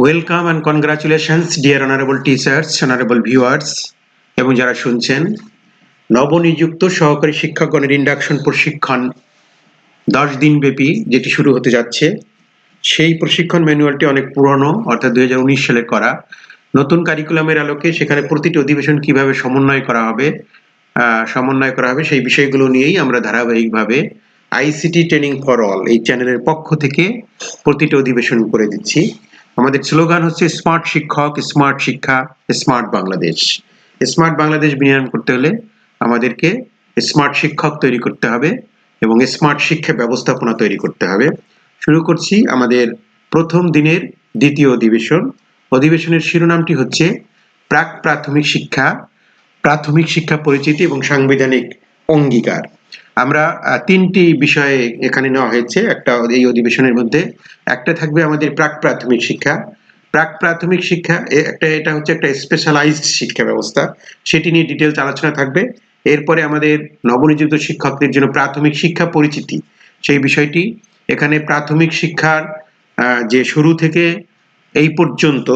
Welcome and congratulations dear honourable teachers honourable viewers এবং যারা শুনছেন, নবনিযুক্ত সহকারী শিক্ষকগণের ইন্ডাকশন প্রশিক্ষণ দশ দিন ব্যাপী যেটি শুরু হতে যাচ্ছে, সেই প্রশিক্ষণ ম্যানুয়ালটি অনেক পুরনো, অর্থাৎ দু হাজার উনিশ সালে করা। নতুন কারিকুলামের আলোকে সেখানে প্রতিটি অধিবেশন কীভাবে সমন্বয় করা হবে সমন্বয় করা হবে, সেই বিষয়গুলো নিয়েই আমরা ধারাবাহিকভাবে আইসিটি ট্রেনিং ফর অল এই চ্যানেলের পক্ষ থেকে প্রতিটি অধিবেশন করে দিচ্ছি। আমাদের স্লোগান হচ্ছে স্মার্ট শিক্ষক, স্মার্ট শিক্ষা, স্মার্ট বাংলাদেশ। স্মার্ট বাংলাদেশ বিনিয়োগ করতে হলে আমাদেরকে স্মার্ট শিক্ষক তৈরি করতে হবে এবং স্মার্ট শিক্ষা ব্যবস্থাপনা তৈরি করতে হবে। শুরু করছি আমাদের প্রথম দিনের দ্বিতীয় অধিবেশন। অধিবেশনের শিরোনামটি হচ্ছে প্রাক প্রাথমিক শিক্ষা প্রাথমিক শিক্ষা পরিচিতি এবং সাংবিধানিক অঙ্গীকার। আমরা তিনটি বিষয়ে এখানে নেওয়া হয়েছে। একটা এই অধিবেশনের মধ্যে, একটা থাকবে আমাদের প্রাক প্রাথমিক শিক্ষা। প্রাক প্রাথমিক শিক্ষা একটা, এটা হচ্ছে একটা স্পেশালাইজড শিক্ষা ব্যবস্থা। সেটি নিয়ে ডিটেলস আলোচনা থাকবে। এরপরে আমাদের নবনিযুক্ত শিক্ষকদের জন্য প্রাথমিক শিক্ষা পরিচিতি, সেই বিষয়টি। এখানে প্রাথমিক শিক্ষার যে শুরু থেকে এই পর্যন্ত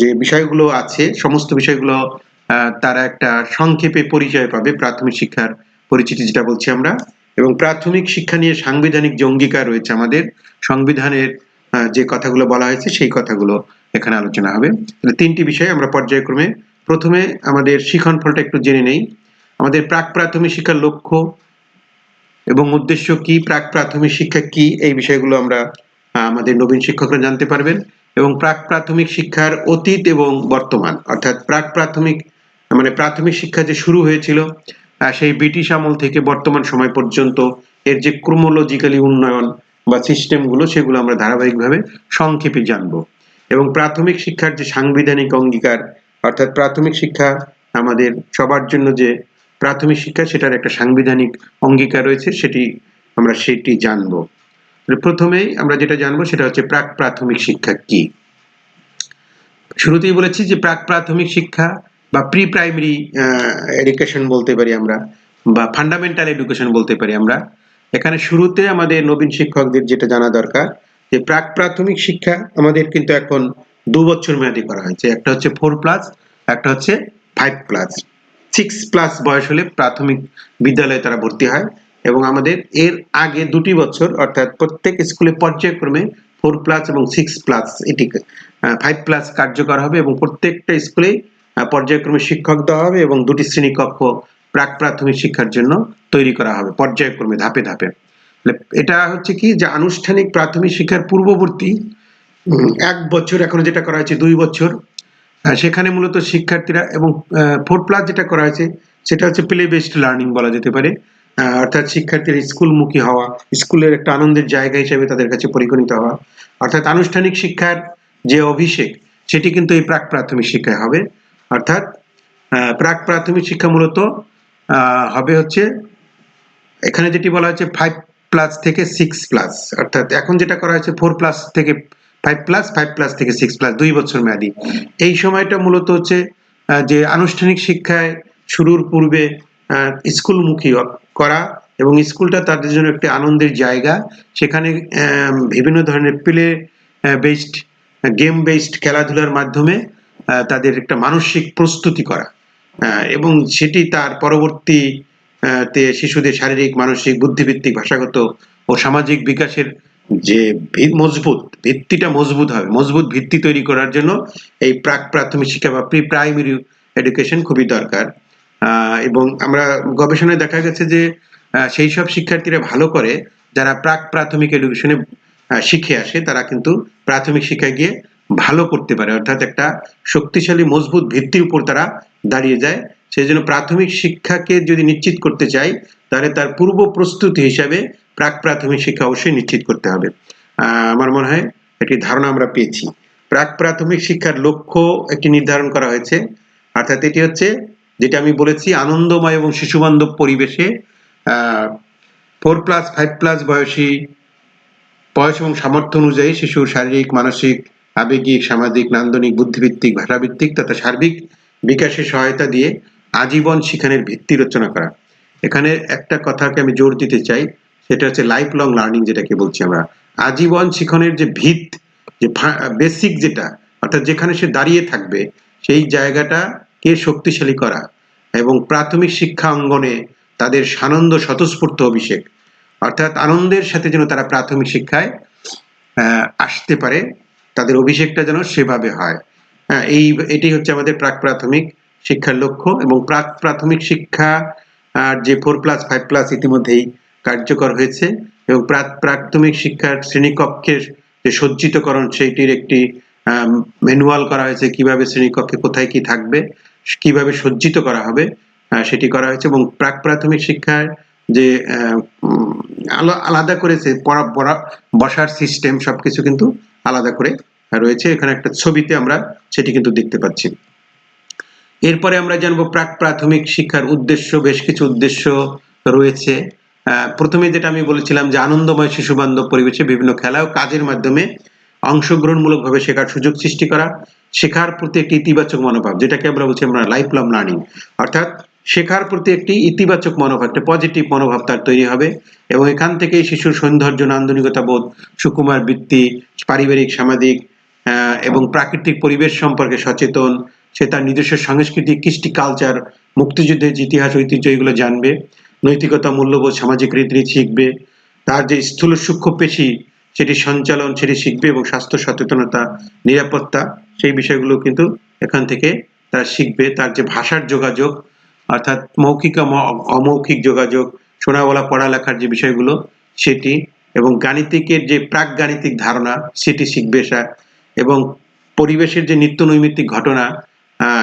যে বিষয়গুলো আছে, সমস্ত বিষয়গুলো তারা একটা সংক্ষেপে পরিচয় পাবে প্রাথমিক শিক্ষার পরিচিতি যেটা বলছি আমরা, এবং প্রাথমিক শিক্ষা নিয়ে সাংবিধানিক যে অঙ্গীকার রয়েছে আমাদের, সংবিধানের যে কথাগুলো বলা হয়েছে সেই কথাগুলো এখানে আলোচনা হবে। তাহলে তিনটি বিষয় আমরা পর্যায়ক্রমে, প্রথমে আমাদের শিখন ফলটা একটু জেনে নেই। আমাদের প্রাক প্রাথমিক শিক্ষার লক্ষ্য এবং উদ্দেশ্য কি, প্রাক প্রাথমিক শিক্ষা কি, এই বিষয়গুলো আমরা আমাদের নবীন শিক্ষকরা জানতে পারবেন। এবং প্রাক প্রাথমিক শিক্ষার অতীত এবং বর্তমান, অর্থাৎ প্রাক প্রাথমিক মানে প্রাথমিক শিক্ষা যে শুরু হয়েছিল সেই ব্রিটিশ আমল থেকে বর্তমান সময় পর্যন্ত এর যে ক্রোমোলজিক্যালি উন্নয়ন বা সিস্টেমগুলো, সেগুলো আমরা ধারাবাহিকভাবে সংক্ষেপে জানব। এবং প্রাথমিক শিক্ষার যে সাংবিধানিক অঙ্গীকার, অর্থাৎ প্রাথমিক শিক্ষা আমাদের সবার জন্য যে প্রাথমিক শিক্ষা, সেটার একটা সাংবিধানিক অঙ্গীকার রয়েছে, সেটি আমরা সেটি জানব। প্রথমেই আমরা যেটা জানব, সেটা হচ্ছে প্রাক প্রাথমিক শিক্ষা কি? শুরুতেই বলেছি যে প্রাক প্রাথমিক শিক্ষা বা প্রি প্রাইমারি এডুকেশন বলতে পারি আমরা, বা ফান্ডামেন্টাল এডুকেশন বলতে পারি আমরা, এখানে শুরুতে আমাদের নবীন শিক্ষকদের যেটা জানা দরকার, যে প্রাক প্রাথমিক শিক্ষা আমাদের কিন্তু এখন দু বছর মেয়াদি করা হয়েছে। একটা হচ্ছে ফোর প্লাস একটা হচ্ছে ফাইভ প্লাস সিক্স প্লাস বয়স হলে প্রাথমিক বিদ্যালয়ে তারা ভর্তি হয় এবং আমাদের এর আগে দুটি বছর, অর্থাৎ প্রত্যেক স্কুলে পর্যায়ক্রমে ফোর প্লাস এবং সিক্স প্লাস এটি ফাইভ প্লাস কার্যকর হবে এবং প্রত্যেকটা স্কুলেই পর্যায়ক্রমে শিক্ষক দেওয়া হবে এবং দুটি শ্রেণীকক্ষ প্রাক প্রাথমিক শিক্ষার জন্য তৈরি করা হবে পর্যায়ক্রমে, ধাপে ধাপে। এটা হচ্ছে কি যে আনুষ্ঠানিক প্রাথমিক শিক্ষার পূর্ববর্তী এক বছর এখন যেটা করা হয়েছে, দুই বছর। সেখানে মূলত শিক্ষার্থীরা এবং ফোর প্লাস যেটা করা হয়েছে, সেটা হচ্ছে প্লে বেসড লার্নিং বলা যেতে পারে। অর্থাৎ শিক্ষার্থীরা স্কুলমুখী হওয়া, স্কুলের একটা আনন্দের জায়গা হিসেবে তাদের কাছে পরিগণিত হওয়া। অর্থাৎ আনুষ্ঠানিক শিক্ষার যে অভিষেক, সেটি কিন্তু এই প্রাক প্রাথমিক শিক্ষায় হবে। অর্থাৎ প্রাক প্রাথমিক শিক্ষা মূলত হবে হচ্ছে, এখানে যেটি বলা হয়েছে ফাইভ প্লাস থেকে সিক্স প্লাস অর্থাৎ এখন যেটা করা হয়েছে ফোর প্লাস থেকে ফাইভ প্লাস ফাইভ প্লাস থেকে সিক্স প্লাস দুই বছর মেয়াদি। এই সময়টা মূলত হচ্ছে যে আনুষ্ঠানিক শিক্ষায় শুরুর পূর্বে স্কুলমুখী করা এবং স্কুলটা তাদের জন্য একটি আনন্দের জায়গা। সেখানে বিভিন্ন ধরনের প্লে বেসড গেম বেসড খেলাধুলার মাধ্যমে তাদের একটা মানসিক প্রস্তুতি করা। এবং সেটি তার পরবর্তী তে শিশুদের শারীরিক, মানসিক বুদ্ধিভিত্তিক ভাষাগত ও সামাজিক বিকাশের যে মজবুত, ভিত্তিটা মজবুত হবে, মজবুত ভিত্তি তৈরি করার জন্য এই প্রাক প্রাথমিক শিক্ষা বা প্রি প্রাইমারি এডুকেশন খুবই দরকার। এবং আমরা গবেষণায় দেখা গেছে যে সেই সব শিক্ষার্থীরা ভালো করে যারা প্রাক প্রাথমিক এডুকেশনে শিখে আসে, তারা কিন্তু প্রাথমিক শিক্ষায় গিয়ে ভালো করতে পারে, অর্থাৎ একটা শক্তিশালী, মজবুত ভিত্তির উপর তারা দাঁড়িয়ে যায়। সেই জন্য প্রাথমিক শিক্ষাকে যদি নিশ্চিত করতে চাই, তাহলে তার পূর্ব প্রস্তুতি হিসাবে প্রাক প্রাথমিক শিক্ষা অবশ্যই নিশ্চিত করতে হবে। আমার মনে হয় একটি ধারণা আমরা পেয়েছি। প্রাক প্রাথমিক শিক্ষার লক্ষ্য একটি নির্ধারণ করা হয়েছে, অর্থাৎ এটি হচ্ছে, যেটা আমি বলেছি, আনন্দময় এবং শিশুবান্ধব পরিবেশে ফোর প্লাস ফাইভ প্লাস বয়সী, বয়স এবং সামর্থ্য অনুযায়ী শিশুর শারীরিক, মানসিক আবেগিক, সামাজিক, নান্দনিক বুদ্ধিভিত্তিক ভাষাভিত্তিক তথা সার্বিক বিকাশে সহায়তা দিয়ে আজীবন শিক্ষণের ভিত্তি রচনা করা। এখানে একটা কথাকে আমি জোর দিতে চাই, সেটা হচ্ছে লাইফ লং লার্নিং যেটাকে বলছি আমরা। আজীবন শিক্ষণের যে ভিত, যে বেসিক যেটা, অর্থাৎ যেখানে সে দাঁড়িয়ে থাকবে, সেই জায়গাটাকে শক্তিশালী করা এবং প্রাথমিক শিক্ষা অঙ্গনে তাদের সানন্দ স্বতঃস্ফূর্ত অভিষেক। অর্থাৎ আনন্দের সাথে যেন তারা প্রাথমিক শিক্ষায় আসতে পারে তাদের অভিষেকটা যেন সেভাবে হয়। হ্যাঁ এই এটি হচ্ছে আমাদের প্রাক প্রাথমিক শিক্ষার লক্ষ্য এবং প্রাক প্রাথমিক শিক্ষা, আর যে ফোর প্লাস ফাইভ প্লাস ইতিমধ্যেই কার্যকর হয়েছে এবং প্রাথমিক শিক্ষার শ্রেণীকক্ষের যে সজ্জিতকরণ সেইটির একটি ম্যানুয়াল করা হয়েছে কীভাবে শ্রেণীকক্ষে কোথায় কি থাকবে, কীভাবে সজ্জিত করা হবে সেটি করা হয়েছে এবং প্রাক প্রাথমিক শিক্ষার যে আলাদা করেছে, পড়া বসার সিস্টেম সবকিছু কিন্তু আলাদা করে। রয়েছে এখানে একটা ছবিতে আমরা সেটি কিন্তু দেখতে পাচ্ছি। এরপরে আমরা জানব প্রাক প্রাথমিক শিক্ষার উদ্দেশ্য, বেশ কিছু উদ্দেশ্য রয়েছে। প্রথমে যেটা আমি বলেছিলাম যে আনন্দময় শিশু বান্ধব পরিবেশে বিভিন্ন খেলা ও কাজের মাধ্যমে অংশগ্রহণমূলকভাবে শেখার সুযোগ সৃষ্টি করা, শেখার প্রতি একটি ইতিবাচক মনোভাব, যেটাকে আমরা বলছি আমরা লাইফ লং লার্নিং অর্থাৎ শেখার প্রতি একটি ইতিবাচক মনোভাব, একটা পজিটিভ মনোভাব তার তৈরি হবে এবং এখান থেকেই শিশুর সৌন্দর্য, নান্দনিকতা বোধ, সুকুমার বৃত্তি, পারিবারিক, সামাজিক এবং প্রাকৃতিক পরিবেশ সম্পর্কে সচেতন, সে তার নিজস্ব সংস্কৃতি কৃষ্টি কালচার মুক্তিযুদ্ধের ইতিহাস, ঐতিহ্য এগুলো জানবে, নৈতিকতা, মূল্যবোধ, সামাজিক রীতিনীতি শিখবে, তার যে স্থূল সূক্ষ্ম পেশি, সেটি সঞ্চালন, সেটি শিখবে এবং স্বাস্থ্য, সচেতনতা, নিরাপত্তা, সেই বিষয়গুলো কিন্তু এখান থেকে তারা শিখবে, তার যে ভাষার যোগাযোগ অর্থাৎ মৌখিক অম- অমৌখিক যোগাযোগ শোনা বলা পড়ালেখার যে বিষয়গুলো, সেটি এবং গাণিতিকের যে প্রাক গাণিতিক ধারণা, সেটি শিখবে এবং পরিবেশের যে নিত্য নৈমিত্তিক ঘটনা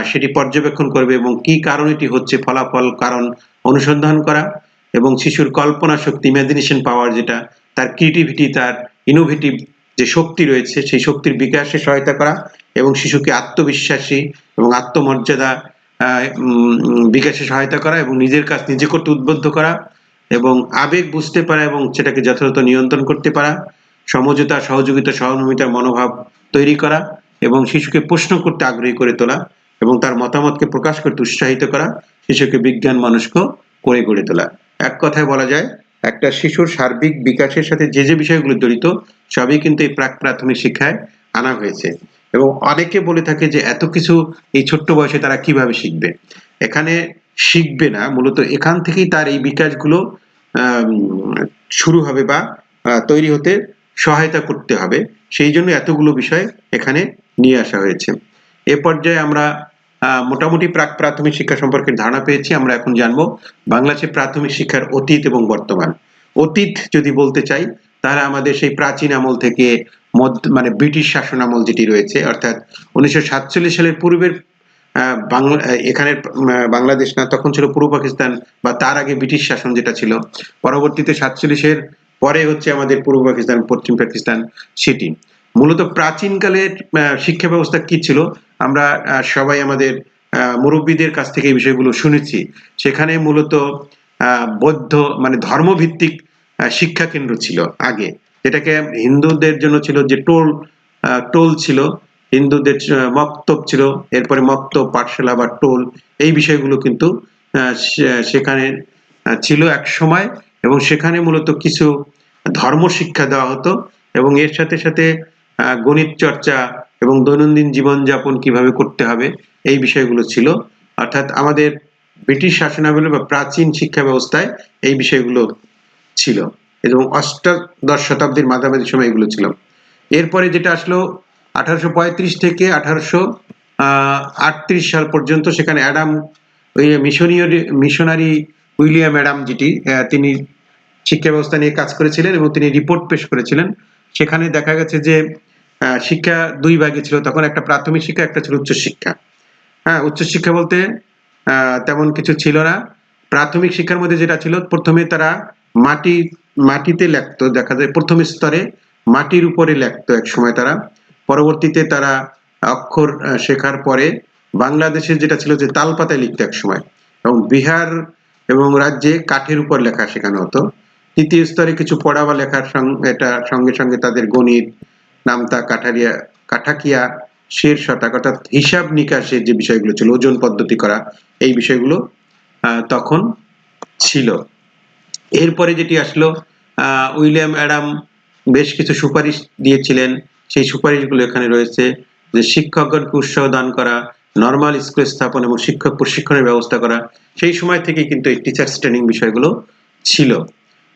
সেটি পর্যবেক্ষণ করবে এবং কি কারণ এটি হচ্ছে ফলাফল, কারণ অনুসন্ধান করা এবং শিশুর কল্পনা শক্তি ইমাজিনেশন পাওয়ার যেটা, তার ক্রিয়েটিভিটি তার ইনোভেটিভ যে শক্তি রয়েছে, সেই শক্তির বিকাশে সহায়তা করা এবং শিশুকে আত্মবিশ্বাসী এবং আত্মমর্যাদা বিকাশে সহায়তা করা এবং নিজের কাজ নিজে করতে উদ্বুদ্ধ করা এবং আবেগ বুঝতে পারা এবং সেটাকে যথাযথ নিয়ন্ত্রণ করতে পারা, সমঝোতা, সহযোগিতা সহমর্মিতার মনোভাব তৈরি করা এবং শিশুকে প্রশ্ন করতে আগ্রহী করে তোলা এবং তার মতামতকে প্রকাশ করতে উৎসাহিত করা, শিশুকে বিজ্ঞান মনস্ক করে গড়ে তোলা। এক কথায় বলা যায়, একটা শিশুর সার্বিক বিকাশের সাথে যে যে বিষয়গুলো জড়িত, সবই কিন্তু এই প্রাক প্রাথমিক শিক্ষায় আনা হয়েছে। এবং অনেকে বলে থাকে যে এত কিছু এই ছোট্ট বয়সে তারা কীভাবে শিখবে? এখানে শিখবে না, মূলত এখান থেকেই তার এই বিকাশগুলো শুরু হবে বা তৈরি হতে সহায়তা করতে হবে। সেই জন্য এতগুলো বিষয় এখানে নিয়ে আসা হয়েছে। এ পর্যায়ে আমরা মোটামুটি প্রাক প্রাথমিক শিক্ষা সম্পর্কে ধারণা পেয়েছি। আমরা এখন জানব বাংলাদেশের প্রাথমিক শিক্ষার অতীত এবং বর্তমান। অতীত যদি বলতে চাই তাহলে আমাদের সেই প্রাচীন আমল থেকে মানে ব্রিটিশ শাসন আমল যেটি রয়েছে অর্থাৎ উনিশশো সাতচল্লিশ সালের পূর্বের বাংলা আহ, এখানে বাংলাদেশ না তখন ছিল পূর্ব পাকিস্তান বা তার আগে ব্রিটিশ শাসন যেটা ছিল। পরবর্তীতে সাতচল্লিশের পরে হচ্ছে আমাদের পূর্ব পাকিস্তান পশ্চিম পাকিস্তান সেটি। মূলত প্রাচীনকালের শিক্ষা ব্যবস্থা কি ছিল? আমরা সবাই আমাদের মুরব্বীদের কাছ থেকে এই বিষয়গুলো শুনেছি। সেখানে মূলত বৌদ্ধ মানে ধর্মভিত্তিক শিক্ষা কেন্দ্র ছিল আগে। যেটাকে হিন্দুদের জন্য ছিল যে টোল টোল ছিল, হিন্দুদের মক্তব ছিল, এরপরে মক্তব, পাঠশালা বা টোল, এই বিষয়গুলো কিন্তু সেখানে ছিল এক সময় এবং সেখানে মূলত কিছু ধর্ম শিক্ষা দেওয়া হতো এবং এর সাথে সাথে গণিত চর্চা এবং দৈনন্দিন জীবনযাপন কীভাবে করতে হবে, এই বিষয়গুলো ছিল। অর্থাৎ আমাদের ব্রিটিশ শাসনামলে বা প্রাচীন শিক্ষা ব্যবস্থায় এই বিষয়গুলো ছিল এবং অষ্টাদশ শতাব্দীর মাঝামাঝি সময় এগুলো ছিল। এরপরে যেটা আসলো, আঠারোশো পঁয়ত্রিশ থেকে আঠারোশো আটত্রিশ সাল পর্যন্ত সেখানে অ্যাডাম মিশনীয় মিশনারি উইলিয়াম অ্যাডাম যেটি তিনি শিক্ষা ব্যবস্থা নিয়ে কাজ করেছিলেন এবং তিনি রিপোর্ট পেশ করেছিলেন। সেখানে দেখা গেছে যে শিক্ষা দুই ভাগে ছিল। তখন একটা প্রাথমিক শিক্ষা, একটা ছিল উচ্চশিক্ষা হ্যাঁ উচ্চশিক্ষা বলতে তেমন কিছু ছিল না। প্রাথমিক শিক্ষার মধ্যে যেটা ছিল, প্রথমে তারা মাটি, মাটিতে লেখতো, দেখা যায় প্রথম স্তরে মাটির উপরে লেখতো এক সময় তারা। পরবর্তীতে তারা অক্ষর শেখার পরে বাংলাদেশে যেটা ছিল যে তালপাতায় লিখতো এক সময়। এবং বিহার এবং রাজ্যে কাঠের উপর লেখা শেখানো হতো। তৃতীয় স্তরে কিছু পড়া বা লেখার সঙ্গে এটা সঙ্গে সঙ্গে তাদের গণিত, নামতা, কাঠারিয়া, কাঠাকিয়া, শের শতাক, অর্থাৎ হিসাব নিকাশের যে বিষয়গুলো ছিল, ওজন পদ্ধতি করা, এই বিষয়গুলো তখন ছিল। এরপরে যেটি আসলো উইলিয়াম অ্যাডাম বেশ কিছু সুপারিশ দিয়েছিলেন। সেই সুপারিশগুলো এখানে রয়েছে যে শিক্ষকগণকে উৎসাহ দান করা নর্মাল স্কুল স্থাপন এবং শিক্ষক প্রশিক্ষণের ব্যবস্থা করা। সেই সময় থেকে কিন্তু এই টিচার্স ট্রেনিং বিষয়গুলো ছিল।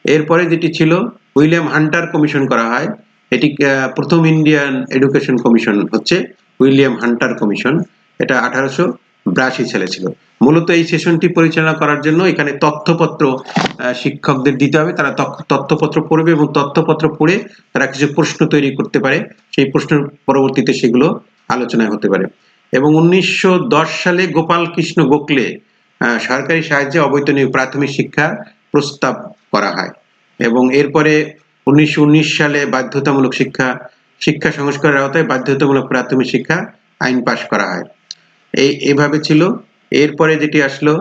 এরপরে যেটি ছিল, উইলিয়াম হান্টার কমিশন করা হয়। এটি প্রথম ইন্ডিয়ান এডুকেশন কমিশন হচ্ছে উইলিয়াম হান্টার কমিশন। এটা আঠারোশো বিরাশি ছেলে ছিল মূলত এই সেশনটি পরিচালনা করার জন্য এখানে তথ্যপত্র শিক্ষকদের দিতে হবে। তারা তথ্য- তথ্যপত্র পড়বে এবং তথ্যপত্র পড়ে তারা কিছু প্রশ্ন তৈরি করতে পারে। সেই প্রশ্নের পরবর্তীতে সেগুলো আলোচনায় হতে পারে। এবং উনিশশো দশ সালে গোপাল কৃষ্ণ গোখলে সরকারি সাহায্যে অবৈতনিক প্রাথমিক শিক্ষা প্রস্তাব করা হয়। এবং এরপরে উনিশশো উনিশ সালে বাধ্যতামূলক শিক্ষা শিক্ষা সংস্কারের আওতায় বাধ্যতামূলক প্রাথমিক শিক্ষা আইন পাশ করা হয়। এই, এভাবে ছিল। এরপরে যেটি আসলো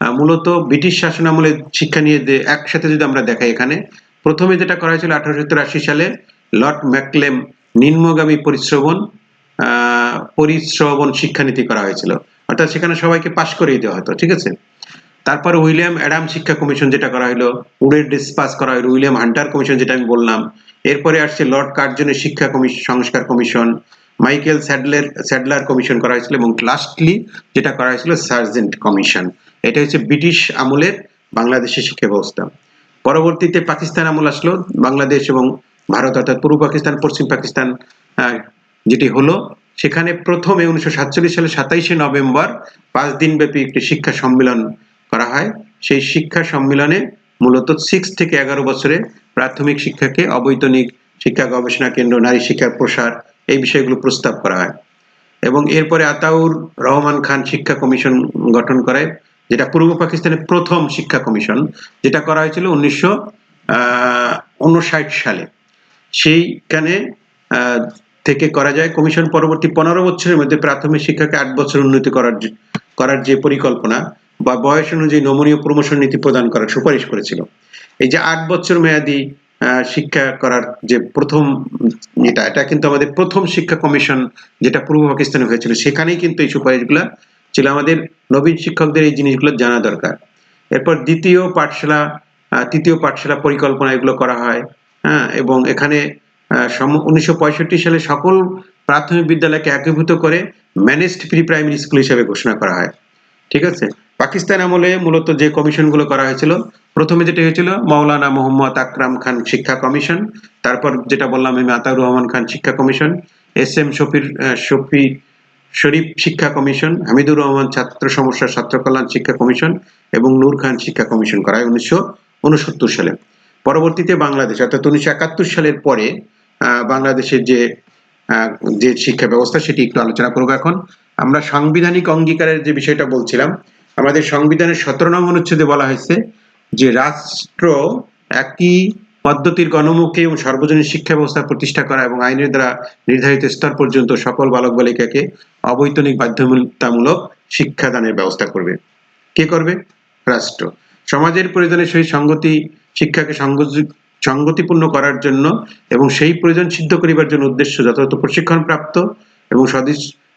মূলত ব্রিটিশ শাসন আমলে শিক্ষা নিয়ে একসাথে যদি আমরা দেখাই এখানে, প্রথমে যেটা করা হয়েছিল আঠারোশো তিরাশি সালে লর্ড ম্যাকলেম নিম্নগামী পরিশ্রবণ পরিশ্রবণ শিক্ষানীতি করা হয়েছিল। অর্থাৎ সেখানে সবাইকে পাশ করিয়ে দেওয়া হতো, ঠিক আছে? তারপর উইলিয়াম অ্যাডাম শিক্ষা কমিশন যেটা করা হলো উডের ডিসপাস করা হলো উইলিয়াম হান্টার কমিশন যেটা আমি বললাম। এরপরে আসছে লর্ড কার্জনের শিক্ষা কমিশন সংস্কার commission Michael Sadler Sadler commission করা হয়েছিল এবং লাস্টলি যেটা করা হয়েছিল সার্জেন্ট কমিশন এটা হচ্ছে ব্রিটিশ আমলের বাংলাদেশের শিক্ষা ব্যবস্থা পরবর্তীতে পাকিস্তান আমল আসলো, বাংলাদেশ এবং ভারত অর্থাৎ পূর্ব পাকিস্তান, পশ্চিম পাকিস্তান যেটি হলো, সেখানে প্রথমে উনিশশো সাতচল্লিশ সালে সাতাইশে নভেম্বর পাঁচ দিনব্যাপী একটি শিক্ষা সম্মেলন করা হয়। সেই শিক্ষা সম্মেলনে মূলত সিক্স থেকে এগারো বছরে প্রাথমিক শিক্ষাকে অবৈতনিক শিক্ষা গবেষণা কেন্দ্র, নারী শিক্ষার প্রসার এই বিষয়গুলো প্রস্তাব করা হয়। এবং এরপরে আতাউর রহমান খান শিক্ষা কমিশন গঠন করে, যেটা পূর্ব পাকিস্তানের প্রথম শিক্ষা কমিশন, যেটা করা হয়েছিল উনিশশো উনষাট সালে। সেইখানে থেকে করা যায় কমিশন পরবর্তী পনেরো বছরের মধ্যে প্রাথমিক শিক্ষাকে আট বছর উন্নতি করার করার যে পরিকল্পনা বা বয়স অনুযায়ী নমনীয় প্রমোশন নীতি প্রদান করার সুপারিশ করেছিল। এই যে আট বছর মেয়াদি শিক্ষা করার যে প্রথম এটা এটা কিন্তু আমাদের প্রথম শিক্ষা কমিশন যেটা পূর্ব পাকিস্তানে হয়েছিল, সেখানেই কিন্তু এই সুপারিশগুলো ছিল। আমাদের নবীন শিক্ষকদের এই জিনিসগুলো জানা দরকার। এরপর দ্বিতীয় পাঠশালা তৃতীয় পাঠশালা পরিকল্পনা এগুলো করা হয় হ্যাঁ এবং এখানে উনিশশো পঁয়ষট্টি সালে সকল প্রাথমিক বিদ্যালয়কে একীভূত করে ম্যানেজড প্রি প্রাইমারি স্কুল হিসেবে ঘোষণা করা হয়। ঠিক আছে? পাকিস্তান আমলে মূলত যে কমিশনগুলো করা হয়েছিল প্রথমে যেটা হয়েছিল, মাওলানা মোহাম্মদ আকরাম খান শিক্ষা কমিশন, তারপর যেটা বললাম আমি আতাউর রহমান খান শিক্ষা কমিশন, এস এম শফির শফি শরীফ শিক্ষা কমিশন, হামিদুর রহমান ছাত্র সমস্যা ছাত্র কল্যাণ শিক্ষা কমিশন এবং নূর খান শিক্ষা কমিশন করা হয় উনিশশো উনসত্তর সালে। পরবর্তীতে বাংলাদেশ, অর্থাৎ উনিশশো একাত্তর সালের পরে বাংলাদেশের যে যে শিক্ষা ব্যবস্থা, সেটি একটু আলোচনা করব এখন। আমরা সাংবিধানিক অঙ্গীকারের যে বিষয়টা বলছিলাম, আমাদের সংবিধানের সতেরো নং অনুচ্ছেদে বলা হয়েছে যে রাষ্ট্র একই পদ্ধতির গণমুখী এবং সর্বজনীন শিক্ষা ব্যবস্থা প্রতিষ্ঠা করা এবং আইনের দ্বারা নির্ধারিত স্তর পর্যন্ত সকল বালক বালিকাকে অবৈতনিক বাধ্যতামূলক শিক্ষাদানের ব্যবস্থা করবে। কে করবে? রাষ্ট্র। সমাজের প্রয়োজনের সহিত সঙ্গতি শিক্ষাকে সংগতিপূর্ণ করার জন্য এবং সেই প্রয়োজন সিদ্ধ করিবার জন্য উদ্দেশ্য যথাযথ প্রশিক্ষণ প্রাপ্ত এবং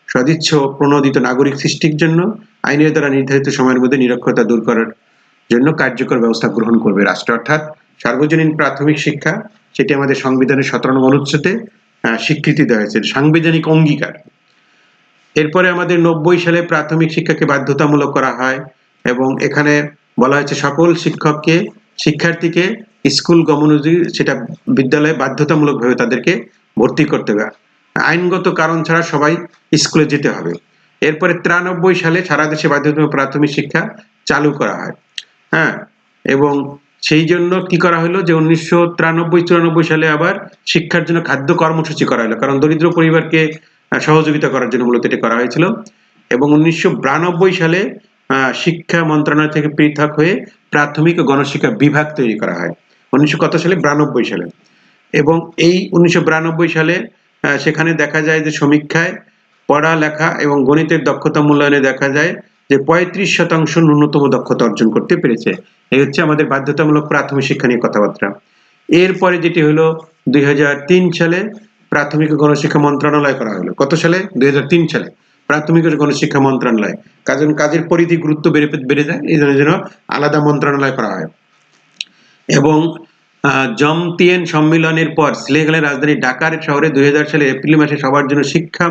সদিচ্ছ প্রণোদিত নাগরিক সৃষ্টির জন্য আইনের দ্বারা নির্ধারিত সময়ের মধ্যে নিরক্ষরতা দূর করার জন্য কার্যকর ব্যবস্থা গ্রহণ করবে রাষ্ট্র, অর্থাৎ সার্বজনীন প্রাথমিক শিক্ষা, সেটি আমাদের সংবিধানের সতেরো নং অনুচ্ছেদে স্বীকৃতি দেওয়া হয়েছে, সাংবিধানিক অঙ্গীকার। এরপরে আমাদের নব্বই সালে প্রাথমিক শিক্ষাকে বাধ্যতামূলক করা হয় এবং এখানে বলা হয়েছে সকল শিক্ষককে, শিক্ষার্থীকে স্কুল গমন সেটা বিদ্যালয়ে বাধ্যতামূলকভাবে তাদেরকে ভর্তি করতে হবে। আইনগত কারণ ছাড়া সবাই স্কুলে যেতে হবে। এরপরে তিরানব্বই সালে সারা দেশে বাধ্যতামূলক প্রাথমিক শিক্ষা চালু করা হয়। হ্যাঁ এবং সেই জন্য কি করা হলো যে উনিশশো তিরানব্বই, চুরানব্বই সালে আবার শিক্ষার জন্য খাদ্য কর্মসূচি করা হলো। কারণ দরিদ্র পরিবারকে সহযোগিতা করার জন্য মূলত এটি করা হয়েছিল। এবং উনিশশো বিরানব্বই সালে শিক্ষা মন্ত্রণালয় থেকে পৃথক হয়ে প্রাথমিক ও গণশিক্ষা বিভাগ তৈরি করা হয়। উনিশশো কত সালে? বিরানব্বই সালে। এবং এই উনিশশো বিরানব্বই সালে সেখানে দেখা যায় যে সমীক্ষায় পড়া লেখা এবং গণিতের দক্ষতা মূল্যায়নে দেখা যায় যে পঁয়ত্রিশ শতাংশ ন্যূনতম দক্ষতা অর্জন করতে পেরেছে। এই হচ্ছে আমাদের বাধ্যতামূলক প্রাথমিক শিক্ষা নিয়ে কথাবার্তা। এরপরে যেটি হলো, দুই হাজার তিন সালে প্রাথমিক গণশিক্ষা মন্ত্রণালয় করা হলো। কত সালে? দুই হাজার তিন সালে। প্রাথমিক গণশিক্ষা মন্ত্রণালয়। কাজের কাজের পরিধি গুরুত্ব বেড়ে বেড়ে যায়, এই জন্য যেন আলাদা মন্ত্রণালয় করা হয়। এবং জমতিয়ান সম্মেলনের পর সেনেগালের রাজধানী ঢাকার শহরে দুই হাজার সালে এপ্রিল মাসে সবার জন্য শিক্ষা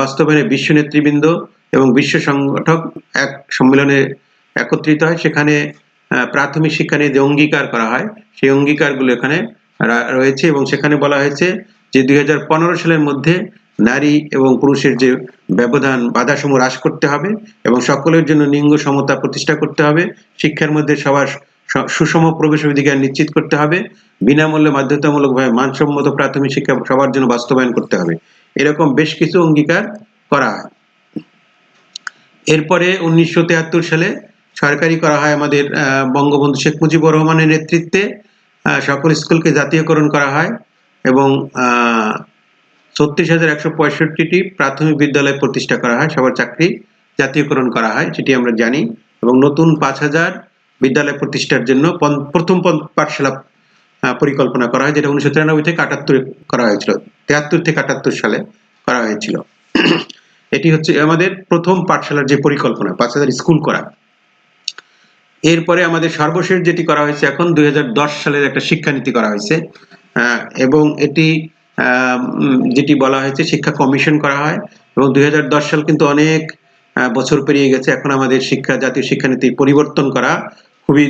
বাস্তবায়নে বিশ্ব নেতৃবৃন্দ এবং বিশ্ব সংগঠক এক সম্মেলনে একত্রিত হয়। সেখানে প্রাথমিক শিক্ষা নিয়ে যে অঙ্গীকার করা হয়, সেই অঙ্গীকারগুলো এখানে রয়েছে এবং সেখানে বলা হয়েছে যে দুই হাজার পনেরো সালের মধ্যে নারী এবং পুরুষের যে ব্যবধান, বাধাসমূহ হ্রাস করতে হবে এবং সকলের জন্য লিঙ্গ সমতা প্রতিষ্ঠা করতে হবে। শিক্ষার মধ্যে সবার সুষম প্রবেশ অধিকার নিশ্চিত করতে হবে। বিনামূল্যে, বাধ্যতামূলকভাবে মানসম্মত প্রাথমিক শিক্ষা সবার জন্য বাস্তবায়ন করতে হবে। এরকম বেশ কিছু অঙ্গীকার করা হয়। এরপরে উনিশশো সালে সরকারি করা হয় আমাদের বঙ্গবন্ধু শেখ মুজিবুর রহমানের নেতৃত্বে সকল স্কুলকে জাতীয়করণ করা হয় এবং ছত্রিশ হাজার একশো পঁয়ষট্টিটি প্রাথমিক বিদ্যালয় প্রতিষ্ঠা করা হয়, সবার চাকরি জাতীয়করণ করা হয়, সেটি আমরা জানি এবং নতুন পাঁচ হাজার বিদ্যালয় প্রতিষ্ঠার জন্য প্রথম পাঠশালা পরিকল্পনা করা হয়, যেটা উনিশশো তিরানব্বই থেকে আটাত্তর করা হয়েছিল, তেহাত্তর থেকে আটাত্তর সালে করা হয়েছিল। এটি হচ্ছে আমাদের প্রথম পাঠশালার যে পরিকল্পনা পাঁচ হাজার স্কুল করা। এরপরে আমাদের সর্বশেষ যেটি করা হয়েছে এখন, দুই সালের একটা শিক্ষানীতি করা হয়েছে। এবং এটি যেটি বলা হয়েছে শিক্ষা কমিশন করা হয়। এবং দুই হাজার দশ সাল কিন্তু অনেক বছর পেরিয়ে গেছে। এখন আমাদের শিক্ষা, জাতীয় শিক্ষানীতি পরিবর্তন করা খুবই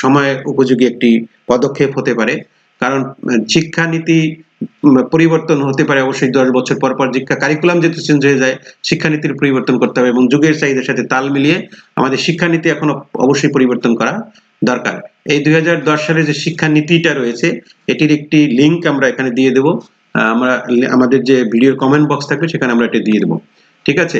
সময় উপযোগী একটি পদক্ষেপ হতে পারে। কারণ শিক্ষানীতি পরিবর্তন হতে পারে অবশ্যই দশ বছর পর পর শিক্ষা কারিকুলাম যেহেতু চেঞ্জ হয়ে যায়, শিক্ষানীতির পরিবর্তন করতে হবে এবং যুগের চাহিদার সাথে তাল মিলিয়ে আমাদের শিক্ষানীতি এখনও অবশ্যই পরিবর্তন করা দরকার। এই দুই হাজার দশ সালে যে শিক্ষানীতিটা রয়েছে, এটির একটি লিংক আমরা এখানে দিয়ে দেব। আমরা আমাদের যে ভিডিওর কমেন্ট বক্স থাকবে, সেখানে আমরা এটা দিয়ে দেবো। ঠিক আছে?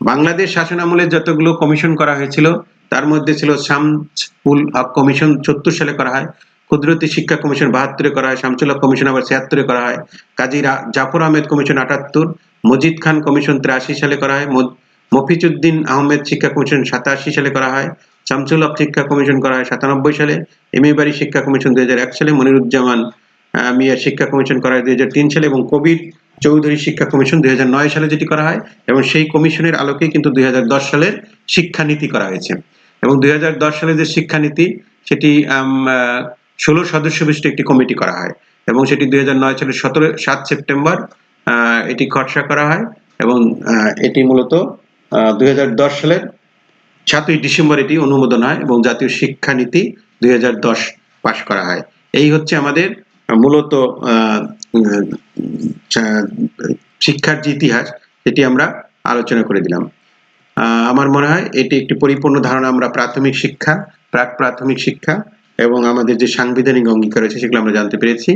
বাংলাদেশ শাসন আমলে যতগুলো কমিশন করা হয়েছিল, তার মধ্যে ছিল শামসুল হক কমিশন চত্বর সালে করা হয়। কুদরতি শিক্ষা কমিশন বাহাত্তরে করা হয়, শামসুল হক কমিশন আবার ছিয়াত্তরে করা হয়। কাজী জাফর আহমেদ কমিশন আটাত্তর, মজিদ খান কমিশন তিরাশি সালে করা হয় মফিজউদ্দিন আহমেদ শিক্ষা কমিশন সাতাশি সালে করা হয়, শামসুল হক শিক্ষা কমিশন করা হয় সাতানব্বই সালে, এম এ বাড়ি শিক্ষা কমিশন দুই এক সালে, মনিরুজ্জামান মিয়া শিক্ষা কমিশন করা হয় দুই হাজার তিন সালে এবং কবির চৌধুরী শিক্ষা কমিশন দুই হাজার নয় সালে যেটি করা হয় এবং সেই কমিশনের আলোকে কিন্তু দুই হাজার দশ সালের শিক্ষানীতি করা হয়েছে। এবং দুই হাজার দশ সালে যে শিক্ষানীতি, সেটি ষোলো সদস্য বিশিষ্ট একটি কমিটি করা হয় এবং সেটি দুই হাজার নয় সালের সতেরো, সাত সেপ্টেম্বর এটি খরচা করা হয় এবং এটি মূলত দু হাজার দশ সালের সাতই ডিসেম্বর এটি অনুমোদন হয় এবং জাতীয় শিক্ষানীতি দুই হাজার দশ পাশ করা হয়। এই হচ্ছে আমাদের মূলত শিক্ষার যে ইতিহাস, এটি আমরা আলোচনা করে দিলাম। আমার মনে হয় এটি একটি পরিপূর্ণ ধারণা। আমরা প্রাথমিক শিক্ষা, প্রাক প্রাথমিক শিক্ষা এবং আমাদের যে সাংবিধানিক অঙ্গীকার রয়েছে সেগুলো আমরা জানতে পেরেছি।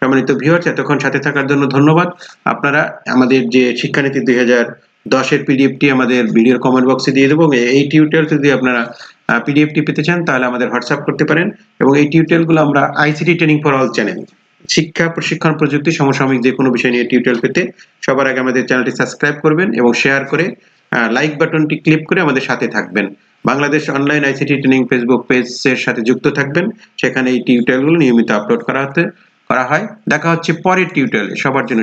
সম্মানিত ভিউয়ার্স এতক্ষণ সাথে থাকার জন্য ধন্যবাদ। আপনারা আমাদের যে শিক্ষানীতি দুই হাজার দশের পিডিএফটি আমাদের ভিডিওর কমেন্ট বক্সে দিয়ে দেবো এই টিউটোরিয়াল যদি আপনারা পিডিএফটি পেতে চান, তাহলে আমাদের হোয়াটসঅ্যাপ করতে পারেন এবং এই টিউটোরিয়ালগুলো আমরা ICT training for all channel শিক্ষা, প্রশিক্ষণ, প্রযুক্তি, সমসাময়িক যে কোনো বিষয় নিয়ে টিউটোরিয়াল পেতে সবার আগে আমাদের চ্যানেলটি সাবস্ক্রাইব করবেন এবং শেয়ার করে লাইক বাটনটি ক্লিক করে আমাদের সাথে থাকবেন। Bangladesh online ICT training Facebook পেজের সাথে যুক্ত থাকবেন। সেখানে এই টিউটোরিয়ালগুলো নিয়মিত আপলোড করা হতে করা হয়। দেখা হচ্ছে পরের টিউটোরিয়ালে সবার জন্য